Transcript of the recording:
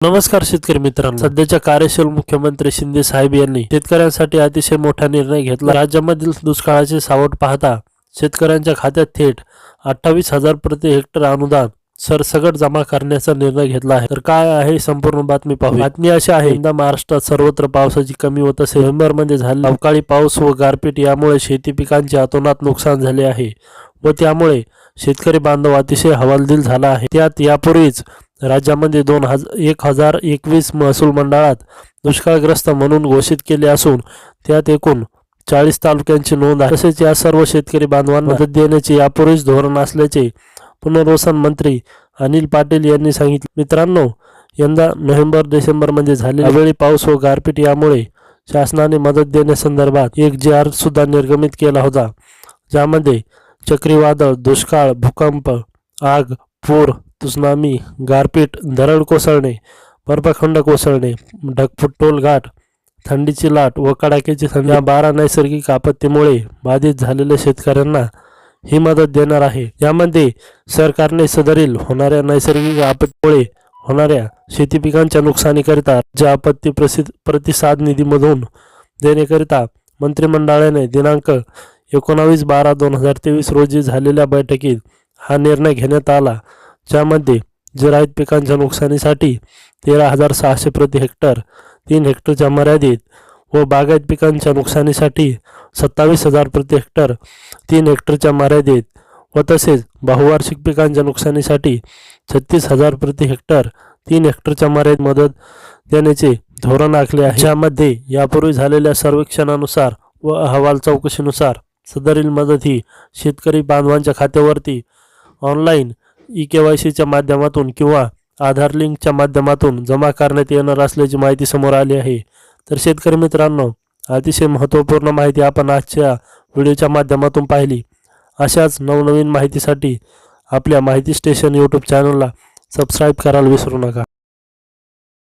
नमस्कार शेतकरी मित्रांनो. सध्याच्या कार्यशील मुख्यमंत्री शिंदे साहेब यांनी शेतकऱ्यांसाठी अतिशय मोठा निर्णय घेतला. राज्यामधील दुष्काळाचे सावट पाहता शेतकऱ्यांच्या खात्यात थेट अठ्ठावीस हजार प्रति हेक्टर अनुदान सरसगट जमा करण्याचा निर्णय घेतला आहे. तर काय आहे संपूर्ण बातमी पाहू बातमी अशी आहे यंदा महाराष्ट्रात सर्वत्र पावसाची कमी होत असेल नोव्हेंबरमध्ये झाले अवकाळी पाऊस व गारपीट यामुळे शेती पिकांचे अतोनात नुकसान झाले आहे व त्यामुळे शेतकरी बांधव अतिशय हवालदिल झाला आहे. त्यात यापूर्वीच राज्यामध्ये दोन हज एक हजार एकवीस महसूल मंडळात दुष्काळग्रस्त म्हणून घोषित केले असून त्यात एकूण चाळीस तालुक्यांची नोंद आहे. तसेच या सर्व शेतकरी बांधवांना मदत देण्याचे यापूर्वीच धोरण असल्याचे पुनर्वसन मंत्री अनिल पाटील यांनी सांगितले. मित्रांनो यंदा नोव्हेंबर डिसेंबरमध्ये झालेल्या वेळी पाऊस व गारपीट यामुळे शासनाने मदत देण्यासंदर्भात एक जे आर सुद्धा निर्गमित केला होता ज्यामध्ये चक्रीवादळ दुष्काळ भूकंप आग पूर त्सुनामी गारपीट दरड कोसळणे बर्फखंड कोसळणे ढगफुटोल घाट थंडीची लाट व कडाक्याची थंडी या बारा नैसर्गिक आपत्तीमुळे बाधित झालेल्या शेतकऱ्यांना ही मदत देणार आहे. यामध्ये सरकारने सदरील होणाऱ्या नैसर्गिक आपत्तीमुळे होणाऱ्या शेती पिकांच्या नुकसानीकरिता राज्य आपत्ती प्रसिद्ध प्रतिसाद निधीमधून देण्याकरिता मंत्रिमंडळाने दिनांक एकोणावीस बारा दोन हजार तेवीस रोजी झालेल्या बैठकीत हा निर्णय घेण्यात आला. ज्यामध्ये जिरायत पिकांच्या नुकसानीसाठी तेरा हजार सहाशे प्रति हेक्टर तीन हेक्टरच्या मर्यादित व बागायत पिकांच्या नुकसानीसाठी सत्तावीस हजार प्रति हेक्टर तीन हेक्टरच्या मर्यादित व तसेच बहुवार्षिक पिकांच्या नुकसानीसाठी छत्तीस हजार प्रति हेक्टर तीन हेक्टरच्या मर्यादित मदत देण्याचे धोरण आखले आहे. ज्यामध्ये यापूर्वी झालेल्या सर्वेक्षणानुसार व अहवाल चौकशीनुसार सदरील मदत ही शेतकरी बांधवांच्या खात्यावरती ऑनलाईन ई के वाय सीच्या माध्यमातून किंवा आधार लिंकच्या माध्यमातून जमा करण्यात येणार असल्याची माहिती समोर आली आहे. तर शेतकरी मित्रांनो अतिशय महत्त्वपूर्ण माहिती आपण आजच्या व्हिडिओच्या माध्यमातून पाहिली. अशाच नवनवीन माहितीसाठी आपल्या माहिती स्टेशन यूट्यूब चॅनलला सबस्क्राईब करायला विसरू नका.